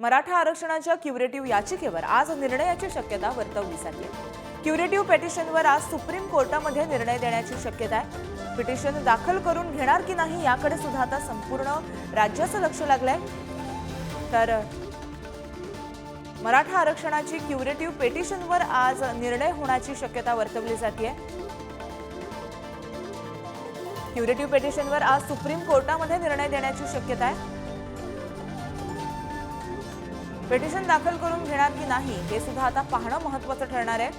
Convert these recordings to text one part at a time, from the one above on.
मराठा आरक्षणाच्या क्युरेटिव्ह याचिकेवर आज निर्णयाची शक्यता वर्तवली जाते क्युरेटिव्ह पेटिशनवर आज सुप्रीम कोर्टामध्ये निर्णय देण्याची शक्यता आहे. पिटिशन दाखल करून घेणार की नाही याकडे सुद्धा आता संपूर्ण राज्याचं लक्ष लागलंय. तर मराठा आरक्षणाची क्युरेटिव्ह पेटिशनवर आज निर्णय होण्याची शक्यता वर्तवली जाते. क्युरेटिव्ह पेटिशनवर आज सुप्रीम कोर्टामध्ये निर्णय देण्याची शक्यता आहे. पिटिशन दाखल करून घेणार की नाही हे सुद्धा आता पाहणं महत्वाचं ठरणार आहे.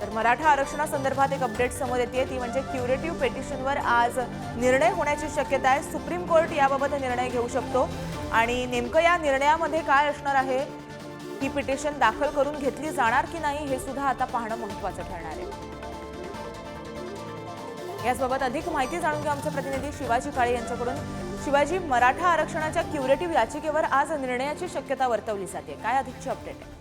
तर मराठा आरक्षणासंदर्भात एक अपडेट समोर येते. ती म्हणजे क्युरेटिव्ह पेटिशनवर आज निर्णय होण्याची शक्यता आहे. सुप्रीम कोर्ट याबाबत निर्णय घेऊ शकतो. आणि नेमकं या निर्णयामध्ये काय असणार आहे ही पिटिशन दाखल करून घेतली जाणार की नाही हे सुद्धा आता पाहणं महत्वाचं ठरणार आहे. याचबाबत अधिक माहिती जाणून घेऊ आमचे प्रतिनिधी शिवाजी काळे यांच्याकडून. शिवाजी मराठा आरक्षणाच्या क्युरेटिव्ह याचिकेवर आज निर्णयाची शक्यता वर्तवली जाते. काय अधिकची अपडेट आहे?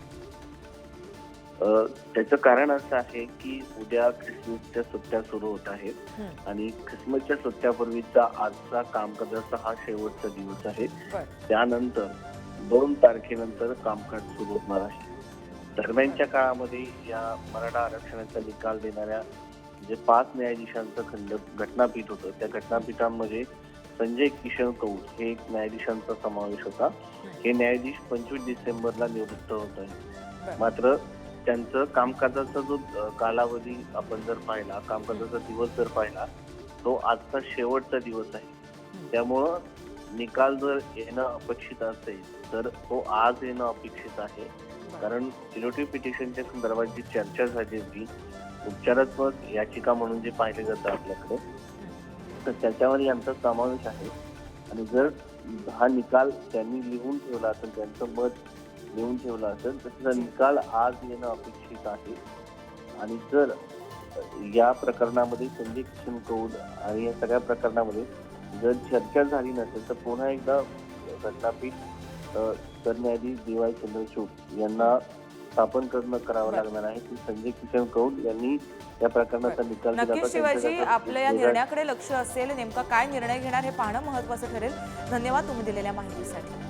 त्याचं कारण असं आहे की उद्या ख्रिसमसच्या सुट्ट्या सुरू होत आहेत. आणि ख्रिसमसच्या सुट्ट्यापूर्वीचा आजचा कामकाजाचा हा शेवटचा दिवस आहे. त्यानंतर दोन तारखेनंतर कामकाज सुरू होणार आहे. दरम्यानच्या काळामध्ये या मराठा आरक्षणाचा निकाल देणाऱ्या जे पाच न्यायाधीशांचं खंड घटनापीठ होतं त्या घटनापीठामध्ये संजय किशन कौल हे एक न्यायाधीशांचा समावेश होता. हे न्यायाधीश पंचवीस डिसेंबरला निवृत्त होत. आहे. मात्र त्यांचं कामकाजाचा जो कालावधी आपण जर पाहिला कामकाजाचा दिवस जर पाहिला तो आजचा शेवटचा दिवस आहे. त्यामुळं निकाल जर येणं अपेक्षित असेल तर तो आज येणं अपेक्षित आहे. कारण क्युरेटिव्ह पिटिशनच्या संदर्भात जी चर्चा झाली होती उपचारात्मक याचिका म्हणून जे पाहिले जातं आपल्याकडे तर त्याच्यावर यांचा समावेश आहे. आणि जर हा निकाल त्यांनी लिहून ठेवला असेल त्यांचं मत लिहून ठेवलं असेल तर त्याचा निकाल आज येणं अपेक्षित आहे. आणि जर या प्रकरणामध्ये संजय किशन कौल आणि या सगळ्या प्रकरणामध्ये जर चर्चा झाली नसेल तर पुन्हा एकदा घटनापीठ सरन्यायाधीश डी वाय चंद्रचूड यांना स्थापन करणं करावं. लागणार आहे. की संजय किशन कौल यांनी या प्रकरणाचा निकाल नक्कीच शिवाजी आपल्या या निर्णयाकडे लक्ष असेल नेमका काय निर्णय घेणार हे पाहणं महत्वाचं ठरेल. धन्यवाद तुम्ही दिलेल्या माहितीसाठी.